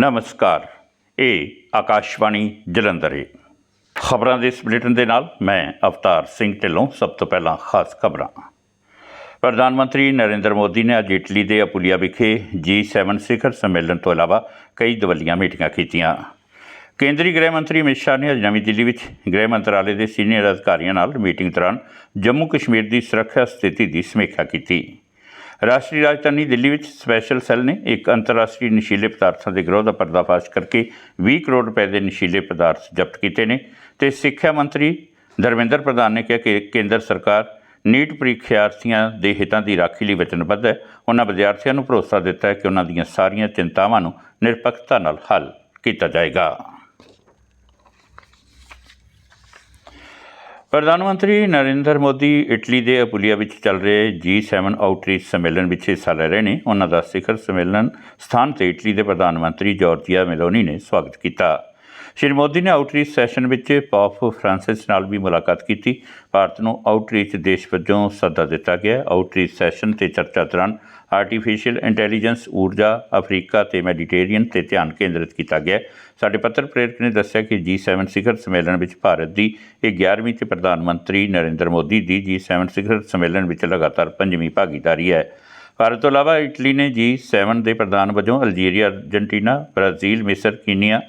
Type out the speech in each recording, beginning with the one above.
ਨਮਸਕਾਰ, ਇਹ ਆਕਾਸ਼ਵਾਣੀ ਜਲੰਧਰ ਹੈ ਖਬਰਾਂ ਦੇ ਇਸ ਬੁਲੇਟਿਨ ਦੇ ਨਾਲ ਮੈਂ ਅਵਤਾਰ ਸਿੰਘ ਢਿੱਲੋਂ ਸਭ ਤੋਂ ਪਹਿਲਾਂ ਖਾਸ ਖਬਰਾਂ। ਪ੍ਰਧਾਨ ਮੰਤਰੀ ਨਰਿੰਦਰ ਮੋਦੀ ਨੇ ਅੱਜ ਇਟਲੀ ਦੇ ਅਪੁਲੀਆ ਵਿਖੇ G7 ਸਿਖਰ ਸੰਮੇਲਨ ਤੋਂ ਇਲਾਵਾ ਕਈ ਦਵੱਲੀਆਂ ਮੀਟਿੰਗਾਂ ਕੀਤੀਆਂ। ਕੇਂਦਰੀ ਗ੍ਰਹਿ ਮੰਤਰੀ ਅਮਿਤ ਸ਼ਾਹ ਨੇ ਅੱਜ ਨਵੀਂ ਦਿੱਲੀ ਵਿੱਚ ਗ੍ਰਹਿ ਮੰਤਰਾਲੇ ਦੇ ਸੀਨੀਅਰ ਅਧਿਕਾਰੀਆਂ ਨਾਲ ਮੀਟਿੰਗ ਦੌਰਾਨ ਜੰਮੂ ਕਸ਼ਮੀਰ ਦੀ ਸੁਰੱਖਿਆ ਸਥਿਤੀ ਦੀ ਸਮੀਖਿਆ ਕੀਤੀ। ਰਾਸ਼ਟਰੀ ਰਾਜਧਾਨੀ ਦਿੱਲੀ ਵਿੱਚ ਸਪੈਸ਼ਲ ਸੈੱਲ ਨੇ ਇੱਕ ਅੰਤਰਰਾਸ਼ਟਰੀ ਨਸ਼ੀਲੇ ਪਦਾਰਥਾਂ ਦੇ ਗਿਰੋਹ ਦਾ ਪਰਦਾਫਾਸ਼ ਕਰਕੇ 20 ਕਰੋੜ ਰੁਪਏ ਦੇ ਨਸ਼ੀਲੇ ਪਦਾਰਥ ਜ਼ਬਤ ਕੀਤੇ ਨੇ ਤੇ ਸਿੱਖਿਆ ਮੰਤਰੀ ਧਰਮਿੰਦਰ ਪ੍ਰਧਾਨ ਨੇ ਕਿਹਾ ਕਿ ਕੇਂਦਰ ਸਰਕਾਰ ਨੀਟ ਪ੍ਰੀਖਿਆਰਥੀਆਂ ਦੇ ਹਿੱਤਾਂ ਦੀ ਰਾਖੀ ਲਈ ਵਚਨਬੱਧ ਹੈ। ਉਹਨਾਂ ਵਿਦਿਆਰਥੀਆਂ ਨੂੰ ਭਰੋਸਾ ਦਿੱਤਾ ਹੈ ਕਿ ਉਹਨਾਂ ਦੀਆਂ ਸਾਰੀਆਂ ਚਿੰਤਾਵਾਂ ਨੂੰ ਨਿਰਪੱਖਤਾ ਨਾਲ ਹੱਲ ਕੀਤਾ ਜਾਏਗਾ। ਪ੍ਰਧਾਨ ਮੰਤਰੀ ਨਰਿੰਦਰ ਮੋਦੀ ਇਟਲੀ ਦੇ ਅਪੁਲੀਆ ਵਿੱਚ ਚੱਲ ਰਹੇ G7 ਆਊਟਰੀਚ ਸੰਮੇਲਨ ਵਿੱਚ ਹਿੱਸਾ ਲੈ ਰਹੇ ਨੇ। ਉਹਨਾਂ ਦਾ ਸਿਖਰ ਸੰਮੇਲਨ ਸਥਾਨ ਤੇ ਇਟਲੀ ਦੇ ਪ੍ਰਧਾਨ ਮੰਤਰੀ ਜਾਰਜੀਆ ਮੈਲੋਨੀ ਨੇ ਸਵਾਗਤ ਕੀਤਾ। ਸ਼੍ਰੀ ਮੋਦੀ ਨੇ ਆਊਟਰੀਚ ਸੈਸ਼ਨ ਵਿੱਚ ਪਾਪ ਫ੍ਰਾਂਸਿਸ ਨਾਲ ਵੀ ਮੁਲਾਕਾਤ ਕੀਤੀ। ਭਾਰਤ ਨੂੰ ਆਊਟਰੀਚ ਦੇਸ਼ ਵਜੋਂ ਸੱਦਾ ਦਿੱਤਾ ਗਿਆ। ਆਊਟਰੀਚ ਸੈਸ਼ਨ ਤੇ ਚਰਚਾ ਦੌਰਾਨ ਆਰਟੀਫੀਸ਼ੀਅਲ ਇੰਟੈਲੀਜੈਂਸ, ਊਰਜਾ, ਅਫਰੀਕਾ ਤੇ ਮੈਡੀਟੇਰੀਅਨ ਤੇ ਧਿਆਨ ਕੇਂਦਰਿਤ ਕੀਤਾ ਗਿਆ। ਸਾਡੇ ਪੱਤਰ ਪ੍ਰੇਰਕ ਨੇ ਦੱਸਿਆ ਕਿ G7 ਸਿਖਰ ਸੰਮੇਲਨ ਵਿੱਚ ਭਾਰਤ ਦੀ ਇਹ 11ਵੀਂ ਤੇ ਪ੍ਰਧਾਨ ਮੰਤਰੀ ਨਰਿੰਦਰ ਮੋਦੀ ਦੀ G7 ਸਿਖਰ ਸੰਮੇਲਨ ਵਿੱਚ ਲਗਾਤਾਰ ਪੰਜਵੀਂ ਭਾਗੀਦਾਰੀ ਹੈ। ਭਾਰਤ ਤੋਂ ਇਲਾਵਾ ਇਟਲੀ ਨੇ G7 ਦੇ ਪ੍ਰਧਾਨ ਵਜੋਂ ਅਲਜੀਰੀਆ, ਅਰਜਨਟੀਨਾ, ਬ੍ਰਾਜ਼ੀਲ, ਮਿਸਰ, ਕੀਨੀਆ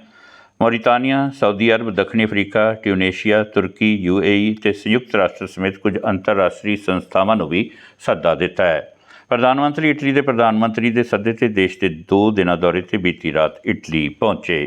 ਮੌਰੀਟਾਨੀਆ, ਸਾਊਦੀ ਅਰਬ, ਦੱਖਣੀ ਅਫਰੀਕਾ, ਟਿਊਨੀਸ਼ੀਆ, ਤੁਰਕੀ ਯੂਏਈ ਤੇ ਸੰਯੁਕਤ ਰਾਸ਼ਟਰ ਸਮੇਤ ਕੁਝ ਅੰਤਰਰਾਸ਼ਟਰੀ ਸੰਸਥਾਵਾਂ ਨੂੰ ਵੀ ਸੱਦਾ ਦਿੱਤਾ ਹੈ। ਪ੍ਰਧਾਨ ਮੰਤਰੀ ਇਟਲੀ ਦੇ ਪ੍ਰਧਾਨ ਮੰਤਰੀ ਦੇ ਸੱਦੇ ਤੇ ਦੇਸ਼ ਦੇ 2 ਦਿਨਾਂ ਦੌਰੇ ਤੇ ਬੀਤੀ ਰਾਤ ਇਟਲੀ ਪਹੁੰਚੇ।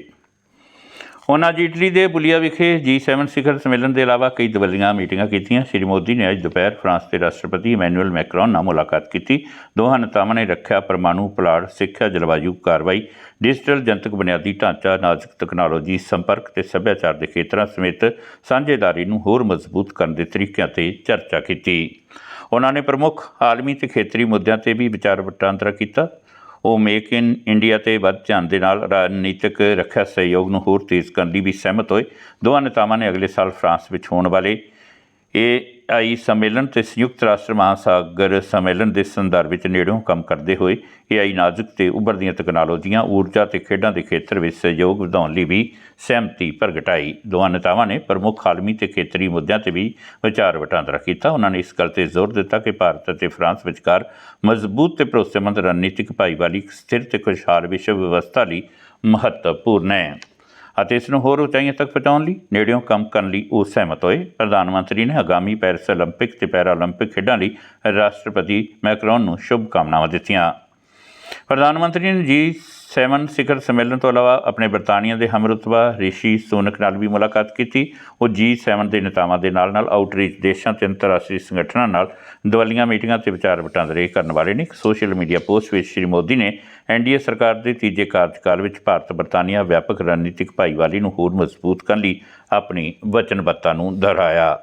ਉਹਨਾਂ ਅੱਜ ਇਟਲੀ ਦੇ ਬੁਲੀਆ ਵਿਖੇ G7 ਸਿਖਰ ਸੰਮੇਲਨ ਦੇ ਇਲਾਵਾ ਕਈ ਦਵੱਲੀਆਂ ਮੀਟਿੰਗਾਂ ਕੀਤੀਆਂ। ਸ਼੍ਰੀ ਮੋਦੀ ਨੇ ਅੱਜ ਦੁਪਹਿਰ ਫਰਾਂਸ ਦੇ ਰਾਸ਼ਟਰਪਤੀ ਇਮੈਨੂਅਲ ਮੈਕਰੋਨ ਨਾਲ ਮੁਲਾਕਾਤ ਕੀਤੀ। ਦੋਹਾਂ ਨੇਤਾਵਾਂ ਨੇ ਰੱਖਿਆ ਪਰਮਾਣੂ ਪਲਾੜ, ਸਿੱਖਿਆ ਜਲਵਾਯੂ ਕਾਰਵਾਈ, ਡਿਜੀਟਲ ਜਨਤਕ ਬੁਨਿਆਦੀ ਢਾਂਚਾ, ਨਾਜ਼ੁਕ ਤਕਨਾਲੋਜੀ, ਸੰਪਰਕ ਤੇ ਸੱਭਿਆਚਾਰ ਦੇ ਖੇਤਰਾਂ ਸਮੇਤ ਸਾਂਝੇਦਾਰੀ ਨੂੰ ਹੋਰ ਮਜ਼ਬੂਤ ਕਰਨ ਦੇ ਤਰੀਕਿਆਂ ਤੇ ਚਰਚਾ ਕੀਤੀ। ਉਹਨਾਂ ਨੇ ਪ੍ਰਮੁੱਖ ਆਲਮੀ ਤੇ ਖੇਤਰੀ ਮੁੱਦਿਆਂ ਤੇ ਵੀ ਵਿਚਾਰ ਵਟਾਂਦਰਾ ਕੀਤਾ। ਉਹ ਮੇਕ ਇਨ ਇੰਡੀਆ ਤੇ ਵੱਧ ਧਿਆਨ ਦੇ ਨਾਲ ਰਾਜਨੀਤਿਕ ਰੱਖਿਆ ਸਹਿਯੋਗ ਨੂੰ ਹੋਰ ਤੇਜ਼ ਕਰਨ ਲਈ ਵੀ ਸਹਿਮਤ ਹੋਏ। ਦੋਵਾਂ ਨੇਤਾਵਾਂ ਨੇ ਅਗਲੇ ਸਾਲ ਫਰਾਂਸ ਵਿੱਚ ਹੋਣ ਵਾਲੇ ਇਹ ਆਈ ਸੰਮੇਲਨ ਤੇ ਸੰਯੁਕਤ ਰਾਸ਼ਟਰ ਮਹਾਸਾਗਰ ਸੰਮੇਲਨ ਦੇ ਸੰਦਰਭ ਵਿੱਚ ਨੇੜਿਓਂ ਕੰਮ ਕਰਦੇ ਹੋਏ ਏਆਈ ਨਾਜ਼ੁਕ ਤੇ ਉੱਭਰਦੀਆਂ ਤਕਨਾਲੋਜੀਆਂ, ਊਰਜਾ ਤੇ ਖੇਡਾਂ ਦੇ ਖੇਤਰ ਵਿੱਚ ਸਹਿਯੋਗ ਵਧਾਉਣ ਲਈ ਵੀ ਸਹਿਮਤੀ ਪ੍ਰਗਟਾਈ ਦੋਵਾਂ ਨੇਤਾਵਾਂ ਨੇ ਪ੍ਰਮੁੱਖ ਆਲਮੀ ਤੇ ਖੇਤਰੀ ਮੁੱਦਿਆਂ ਤੇ ਵੀ ਵਿਚਾਰ ਵਟਾਂਦਰਾ ਕੀਤਾ। ਉਹਨਾਂ ਨੇ ਇਸ ਗੱਲ ਤੇ ਜ਼ੋਰ ਦਿੱਤਾ ਕਿ ਭਾਰਤ ਅਤੇ ਫਰਾਂਸ ਵਿਚਕਾਰ ਮਜ਼ਬੂਤ ਤੇ ਭਰੋਸੇਮੰਦ ਰਣਨੀਤਿਕ ਭਾਈਵਾਲੀ ਇੱਕ ਸਥਿਰ ਤੇ ਖੁਸ਼ਹਾਲ ਵਿਸ਼ਵ ਵਿਵਸਥਾ ਲਈ ਮਹੱਤਵਪੂਰਨ ਹੈ। ਅਤੇ ਇਸ ਨੂੰ ਹੋਰ ਉਚਾਈਆਂ ਤੱਕ ਪਹੁੰਚਾਉਣ ਲਈ ਨੇੜਿਓਂ ਕੰਮ ਕਰਨ ਲਈ ਉਹ ਸਹਿਮਤ ਹੋਏ ਪ੍ਰਧਾਨ ਮੰਤਰੀ ਨੇ ਆਗਾਮੀ ਪੈਰਿਸ 올림픽 ਤੇ ਪੈਰਾ 올림픽 ਖੇਡਾਂ ਲਈ ਰਾਸ਼ਟਰਪਤੀ ਮੈਕਰੋਨ ਨੂੰ ਸ਼ੁਭ ਕਾਮਨਾਵਾਂ ਦਿੱਤੀਆਂ ਪ੍ਰਧਾਨ ਮੰਤਰੀ ਨੇ ਜੀ G7 ਸਿਖਰ ਸੰਮੇਲਨ ਤੋਂ ਇਲਾਵਾ ਆਪਣੇ ਬਰਤਾਨੀਆ ਦੇ ਹਮਰਤਬਾ, ਰਿਸ਼ੀ ਸੋਨਕ ਨਾਲ ਵੀ ਮੁਲਾਕਾਤ ਕੀਤੀ। ਉਹ G7 ਦੇ ਨੇਤਾਵਾਂ ਦੇ ਨਾਲ ਨਾਲ ਆਊਟਰੀਚ ਦੇਸ਼ਾਂ ਤੇ ਅੰਤਰਰਾਸ਼ਟਰੀ ਸੰਗਠਨਾਂ ਨਾਲ ਦਵੱਲੀਆਂ ਮੀਟਿੰਗਾਂ ਤੇ ਵਿਚਾਰ ਵਟਾਂਦਰੇ ਕਰਨ ਵਾਲੇ ਨੇ। ਇੱਕ ਸੋਸ਼ਲ ਮੀਡੀਆ ਪੋਸਟ ਵਿੱਚ ਸ਼੍ਰੀ ਮੋਦੀ ਨੇ ਐਨਡੀਏ ਸਰਕਾਰ ਦੇ ਤੀਜੇ ਕਾਰਜਕਾਲ ਵਿੱਚ ਭਾਰਤ ਬਰਤਾਨੀਆ ਵਿਆਪਕ ਰਣਨੀਤਿਕ ਭਾਈਵਾਲੀ ਨੂੰ ਹੋਰ ਮਜ਼ਬੂਤ ਕਰਨ ਲਈ ਆਪਣੀ ਵਚਨਬੱਧਤਾ ਨੂੰ ਦੁਹਰਾਇਆ।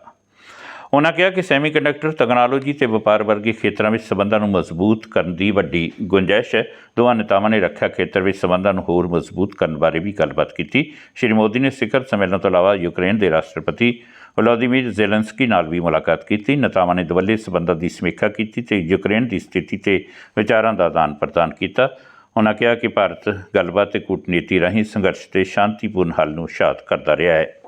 ਉਹਨਾਂ ਕਿਹਾ ਕਿ ਸੈਮੀਕੰਡਕਟਰ ਤਕਨਾਲੋਜੀ ਤੇ ਵਪਾਰ ਵਰਗੇ ਖੇਤਰਾਂ ਵਿੱਚ ਸਬੰਧਾਂ ਨੂੰ ਮਜ਼ਬੂਤ ਕਰਨ ਦੀ ਵੱਡੀ ਗੁੰਜਾਇਸ਼ ਹੈ। ਦੋਵਾਂ ਨੇਤਾਵਾਂ ਨੇ ਰੱਖਿਆ ਖੇਤਰ ਵਿੱਚ ਸਬੰਧਾਂ ਨੂੰ ਹੋਰ ਮਜ਼ਬੂਤ ਕਰਨ ਬਾਰੇ ਵੀ ਗੱਲਬਾਤ ਕੀਤੀ। ਸ਼੍ਰੀ ਮੋਦੀ ਨੇ ਸਿਖਰ ਸੰਮੇਲਨ ਤੋਂ ਇਲਾਵਾ ਯੂਕਰੇਨ ਦੇ ਰਾਸ਼ਟਰਪਤੀ ਵਲਾਦੀਮੀਰ ਜ਼ੈਲੈਂਸਕੀ ਨਾਲ ਵੀ ਮੁਲਾਕਾਤ ਕੀਤੀ। ਨੇਤਾਵਾਂ ਨੇ ਦਵੱਲੇ ਸਬੰਧਾਂ ਦੀ ਸਮੀਖਿਆ ਕੀਤੀ ਤੇ ਯੂਕਰੇਨ ਦੀ ਸਥਿਤੀ ਤੇ ਵਿਚਾਰਾਂ ਦਾ ਆਦਾਨ ਪ੍ਰਦਾਨ ਕੀਤਾ। ਉਹਨਾਂ ਕਿਹਾ ਕਿ ਭਾਰਤ ਗੱਲਬਾਤ ਤੇ ਕੂਟਨੀਤੀ ਰਾਹੀਂ ਸੰਘਰਸ਼ ਤੇ ਸ਼ਾਂਤੀਪੂਰਨ ਹੱਲ ਨੂੰ ਸ਼ਾਤ ਕਰਦਾ ਰਿਹਾ ਹੈ।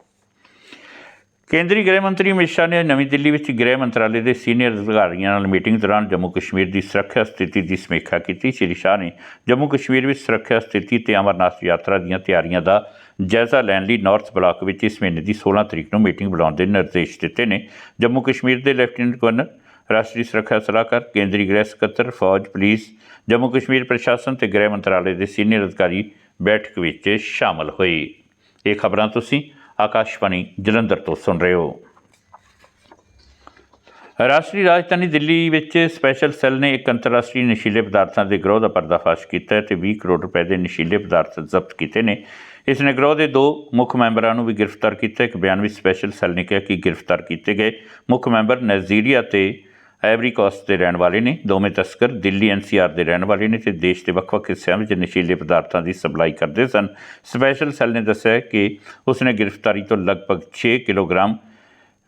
ਕੇਂਦਰੀ ਗ੍ਰਹਿ ਮੰਤਰੀ ਅਮਿਤ ਸ਼ਾਹ ਨੇ ਨਵੀਂ ਦਿੱਲੀ ਵਿੱਚ ਗ੍ਰਹਿ ਮੰਤਰਾਲੇ ਦੇ ਸੀਨੀਅਰ ਅਧਿਕਾਰੀਆਂ ਨਾਲ ਮੀਟਿੰਗ ਦੌਰਾਨ ਜੰਮੂ ਕਸ਼ਮੀਰ ਦੀ ਸੁਰੱਖਿਆ ਸਥਿਤੀ ਦੀ ਸਮੀਖਿਆ ਕੀਤੀ। ਸ਼੍ਰੀ ਸ਼ਾਹ ਨੇ ਜੰਮੂ ਕਸ਼ਮੀਰ ਵਿੱਚ ਸੁਰੱਖਿਆ ਸਥਿਤੀ ਤੇ ਅਮਰਨਾਥ ਯਾਤਰਾ ਦੀਆਂ ਤਿਆਰੀਆਂ ਦਾ ਜਾਇਜ਼ਾ ਲੈਣ ਲਈ ਨਾਰਥ ਬਲਾਕ ਵਿੱਚ ਇਸ ਮਹੀਨੇ ਦੀ 16 ਤਰੀਕ ਨੂੰ ਮੀਟਿੰਗ ਬੁਲਾਉਣ ਦੇ ਨਿਰਦੇਸ਼ ਦਿੱਤੇ ਨੇ। ਜੰਮੂ ਕਸ਼ਮੀਰ ਦੇ ਲੈਫਟੀਨੈਂਟ ਗਵਰਨਰ, ਰਾਸ਼ਟਰੀ ਸੁਰੱਖਿਆ ਸਲਾਹਕਾਰ, ਕੇਂਦਰੀ ਗ੍ਰਹਿ ਸਕੱਤਰ, ਫੌਜ, ਪੁਲਿਸ, ਜੰਮੂ ਕਸ਼ਮੀਰ ਪ੍ਰਸ਼ਾਸਨ ਤੇ ਗ੍ਰਹਿ ਮੰਤਰਾਲੇ ਦੇ ਸੀਨੀਅਰ ਅਧਿਕਾਰੀ ਬੈਠਕ ਵਿੱਚ ਸ਼ਾਮਲ ਹੋਏ। ਇਹ ਖਬਰਾਂ ਤੁਸੀਂ ਆਕਾਸ਼ਵਾਣੀ ਜਲੰਧਰ ਤੋਂ ਸੁਣ ਰਹੇ ਹੋ। ਰਾਸ਼ਟਰੀ ਰਾਜਧਾਨੀ ਦਿੱਲੀ ਵਿੱਚ ਸਪੈਸ਼ਲ ਸੈੱਲ ਨੇ ਇੱਕ ਅੰਤਰਰਾਸ਼ਟਰੀ ਨਸ਼ੀਲੇ ਪਦਾਰਥਾਂ ਦੇ ਗਰੋਹ ਦਾ ਪਰਦਾਫਾਸ਼ ਕੀਤਾ ਹੈ ਤੇ 20 ਕਰੋੜ ਰੁਪਏ ਦੇ ਨਸ਼ੀਲੇ ਪਦਾਰਥ ਜ਼ਬਤ ਕੀਤੇ ਨੇ। ਇਸ ਨੇ ਗਰੋਹ ਦੇ ਦੋ ਮੁੱਖ ਮੈਂਬਰਾਂ ਨੂੰ ਵੀ ਗ੍ਰਿਫਤਾਰ ਕੀਤਾ। ਇੱਕ ਬਿਆਨ ਵਿੱਚ ਸਪੈਸ਼ਲ ਸੈੱਲ ਨੇ ਕਿਹਾ ਕਿ ਗ੍ਰਿਫਤਾਰ ਕੀਤੇ ਗਏ ਮੁੱਖ ਮੈਂਬਰ ਨਾਈਜੀਰੀਆ ਤੇ ਐਵਰੀ ਕੋਸਟ ਦੇ ਰਹਿਣ ਵਾਲੇ ਨੇ, ਦੋਵੇਂ ਤਸਕਰ ਦਿੱਲੀ ਐਨਸੀਆਰ ਦੇ ਰਹਿਣ ਵਾਲੇ ਨੇ ਤੇ ਦੇਸ਼ ਦੇ ਵੱਖ-ਵੱਖ ਹਿੱਸਿਆਂ ਵਿੱਚ ਨਸ਼ੀਲੇ ਪਦਾਰਥਾਂ ਦੀ ਸਪਲਾਈ ਕਰਦੇ ਸਨ। ਸਪੈਸ਼ਲ ਸੈੱਲ ਨੇ ਦੱਸਿਆ ਕਿ ਉਸ ਨੇ ਗ੍ਰਿਫਤਾਰੀ ਤੋਂ ਲਗਭਗ 6 ਕਿਲੋਗ੍ਰਾਮ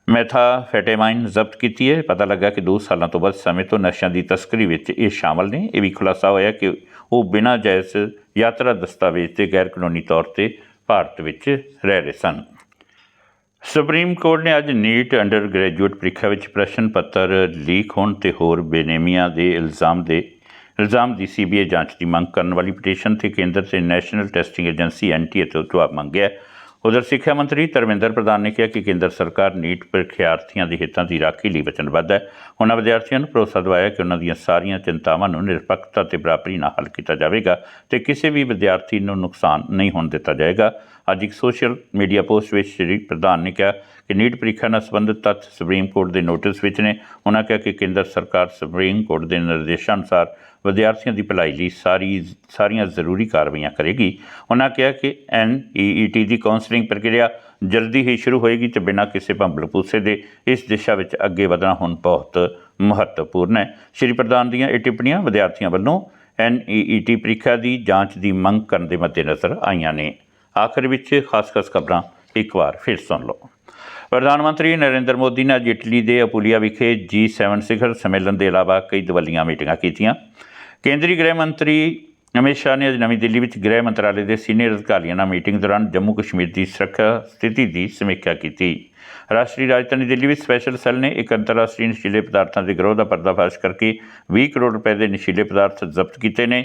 ਮੈਥਾਫੈਟਾਮਾਈਨ ਜ਼ਬਤ ਕੀਤੀ ਹੈ। ਪਤਾ ਲੱਗਾ ਕਿ 2 ਸਾਲਾਂ ਤੋਂ ਵੱਧ ਸਮੇਂ ਤੋਂ ਨਸ਼ਿਆਂ ਦੀ ਤਸਕਰੀ ਵਿੱਚ ਇਹ ਸ਼ਾਮਲ ਨੇ। ਇਹ ਵੀ ਖੁਲਾਸਾ ਹੋਇਆ ਕਿ ਉਹ ਬਿਨਾਂ ਜਾਇਜ਼ ਯਾਤਰਾ ਦਸਤਾਵੇਜ਼ ਤੇ ਗੈਰ ਕਾਨੂੰਨੀ ਤੌਰ ਤੇ ਭਾਰਤ ਵਿੱਚ ਰਹਿ ਰਹੇ ਸਨ। ਸੁਪਰੀਮ ਕੋਰਟ ਨੇ ਅੱਜ ਨੀਟ ਅੰਡਰ ਗ੍ਰੈਜੂਏਟ ਪ੍ਰੀਖਿਆ ਵਿੱਚ ਪ੍ਰਸ਼ਨ ਪੱਤਰ ਲੀਕ ਹੋਣ ਤੇ ਹੋਰ ਬੇਨੇਮੀਆਂ ਦੇ ਇਲਜ਼ਾਮ ਦੇ ਇਲਜ਼ਾਮ ਦੀ ਸੀਬੀਆਈ ਜਾਂਚ ਦੀ ਮੰਗ ਕਰਨ ਵਾਲੀ ਪਟੀਸ਼ਨ ਤੇ ਕੇਂਦਰ ਤੇ ਨੈਸ਼ਨਲ ਟੈਸਟਿੰਗ ਏਜੰਸੀ ਐਨਟੀਏ ਤੋਂ ਜਵਾਬ ਮੰਗਿਆ ਉਧਰ ਸਿੱਖਿਆ ਮੰਤਰੀ ਧਰਮਿੰਦਰ ਪ੍ਰਧਾਨ ਨੇ ਕਿਹਾ ਕਿ ਕੇਂਦਰ ਸਰਕਾਰ ਨੀਟ ਪ੍ਰੀਖਿਆਰਥੀਆਂ ਦੇ ਹਿੱਤਾਂ ਦੀ ਰਾਖੀ ਲਈ ਵਚਨਬੱਧ ਹੈ। ਉਹਨਾਂ ਵਿਦਿਆਰਥੀਆਂ ਨੂੰ ਭਰੋਸਾ ਦਿਵਾਇਆ ਕਿ ਉਹਨਾਂ ਦੀਆਂ ਸਾਰੀਆਂ ਚਿੰਤਾਵਾਂ ਨੂੰ ਨਿਰਪੱਖਤਾ ਤੇ ਬਰਾਬਰੀ ਨਾਲ ਹੱਲ ਕੀਤਾ ਜਾਵੇਗਾ ਤੇ ਕਿਸੇ ਵੀ ਵਿਦਿਆਰਥੀ ਨੂੰ ਨੁਕਸਾਨ ਨਹੀਂ ਹੋਣ ਦਿੱਤਾ ਜਾਏਗਾ। ਅੱਜ ਇੱਕ ਸੋਸ਼ਲ ਮੀਡੀਆ ਪੋਸਟ ਵਿੱਚ ਸ਼੍ਰੀ ਪ੍ਰਧਾਨ ਨੇ ਕਿਹਾ ਕਿ ਨੀਟ ਪ੍ਰੀਖਿਆ ਨਾਲ ਸੰਬੰਧਿਤ ਤੱਥ ਸੁਪਰੀਮ ਕੋਰਟ ਦੇ ਨੋਟਿਸ ਵਿੱਚ ਨੇ। ਉਹਨਾਂ ਕਿਹਾ ਕਿ ਕੇਂਦਰ ਸਰਕਾਰ ਸੁਪਰੀਮ ਕੋਰਟ ਦੇ ਨਿਰਦੇਸ਼ਾਂ ਅਨੁਸਾਰ ਵਿਦਿਆਰਥੀਆਂ ਦੀ ਭਲਾਈ ਲਈ ਸਾਰੀ, ਸਾਰੀਆਂ ਜ਼ਰੂਰੀ ਕਾਰਵਾਈਆਂ ਕਰੇਗੀ। ਉਹਨਾਂ ਕਿਹਾ ਕਿ ਐਨਈਈਟੀ ਦੀ ਕਾਉਂਸਲਿੰਗ ਪ੍ਰਕਿਰਿਆ ਜਲਦੀ ਹੀ ਸ਼ੁਰੂ ਹੋਏਗੀ ਤੇ ਬਿਨਾਂ ਕਿਸੇ ਭੰਬਲਪੂਸੇ ਦੇ ਇਸ ਦਿਸ਼ਾ ਵਿੱਚ ਅੱਗੇ ਵਧਣਾ ਹੁਣ ਬਹੁਤ ਮਹੱਤਵਪੂਰਨ ਹੈ। ਸ਼੍ਰੀ ਪ੍ਰਧਾਨ ਦੀਆਂ ਇਹ ਟਿੱਪਣੀਆਂ ਵਿਦਿਆਰਥੀਆਂ ਵੱਲੋਂ ਐਨਈਈਟੀ ਪ੍ਰੀਖਿਆ ਦੀ ਜਾਂਚ ਦੀ ਮੰਗ ਕਰਨ ਦੇ ਮੱਦੇਨਜ਼ਰ ਆਈਆਂ ਨੇ। ਆਖਰ ਵਿੱਚ ਖਾਸ-ਖਾਸ ਖਬਰਾਂ ਇੱਕ ਵਾਰ ਫਿਰ ਸੁਣ ਲਓ। ਪ੍ਰਧਾਨ ਮੰਤਰੀ ਨਰਿੰਦਰ ਮੋਦੀ ਨੇ ਅੱਜ ਇਟਲੀ ਦੇ ਅਪੂਲੀਆ ਵਿਖੇ G7 ਸਿਖਰ ਸੰਮੇਲਨ ਦੇ ਇਲਾਵਾ ਕਈ ਦਵੱਲੀਆਂ ਮੀਟਿੰਗਾਂ ਕੀਤੀਆਂ। ਕੇਂਦਰੀ ਗ੍ਰਹਿ ਮੰਤਰੀ ਅਮਿਤ ਸ਼ਾਹ ਨੇ ਅੱਜ ਨਵੀਂ ਦਿੱਲੀ ਵਿੱਚ ਗ੍ਰਹਿ ਮੰਤਰਾਲੇ ਦੇ ਸੀਨੀਅਰ ਅਧਿਕਾਰੀਆਂ ਨਾਲ ਮੀਟਿੰਗ ਦੌਰਾਨ ਜੰਮੂ ਕਸ਼ਮੀਰ ਦੀ ਸੁਰੱਖਿਆ ਸਥਿਤੀ ਦੀ ਸਮੀਖਿਆ ਕੀਤੀ। ਰਾਸ਼ਟਰੀ ਰਾਜਧਾਨੀ ਦਿੱਲੀ ਵਿੱਚ ਸਪੈਸ਼ਲ ਸੈੱਲ ਨੇ ਇੱਕ ਅੰਤਰਰਾਸ਼ਟਰੀ ਨਸ਼ੀਲੇ ਪਦਾਰਥਾਂ ਦੇ ਗਰੋਹ ਦਾ ਪਰਦਾਫਾਸ਼ ਕਰਕੇ 20 ਕਰੋੜ ਰੁਪਏ ਦੇ ਨਸ਼ੀਲੇ ਪਦਾਰਥ ਜ਼ਬਤ ਕੀਤੇ ਨੇ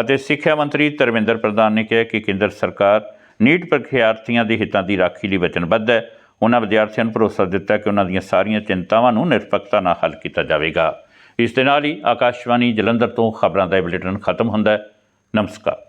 ਅਤੇ ਸਿੱਖਿਆ ਮੰਤਰੀ ਧਰਮਿੰਦਰ ਪ੍ਰਧਾਨ ਨੇ ਕਿਹਾ ਕਿ ਕੇਂਦਰ ਸਰਕਾਰ ਨੀਟ ਪ੍ਰੀਖਿਆਰਥੀਆਂ ਦੇ ਹਿੱਤਾਂ ਦੀ ਰਾਖੀ ਲਈ ਵਚਨਬੱਧ ਹੈ। ਉਹਨਾਂ ਵਿਦਿਆਰਥੀਆਂ ਨੂੰ ਭਰੋਸਾ ਦਿੱਤਾ ਕਿ ਉਹਨਾਂ ਦੀਆਂ ਸਾਰੀਆਂ ਚਿੰਤਾਵਾਂ ਨੂੰ ਨਿਰਪੱਖਤਾ ਨਾਲ ਹੱਲ ਕੀਤਾ ਜਾਵੇਗਾ। ਇਸ ਦੇ ਨਾਲ ਹੀ ਆਕਾਸ਼ਵਾਣੀ ਜਲੰਧਰ ਤੋਂ ਖਬਰਾਂ ਦਾ ਇਹ ਬੁਲੇਟਿਨ ਖਤਮ ਹੁੰਦਾ ਹੈ। ਨਮਸਕਾਰ।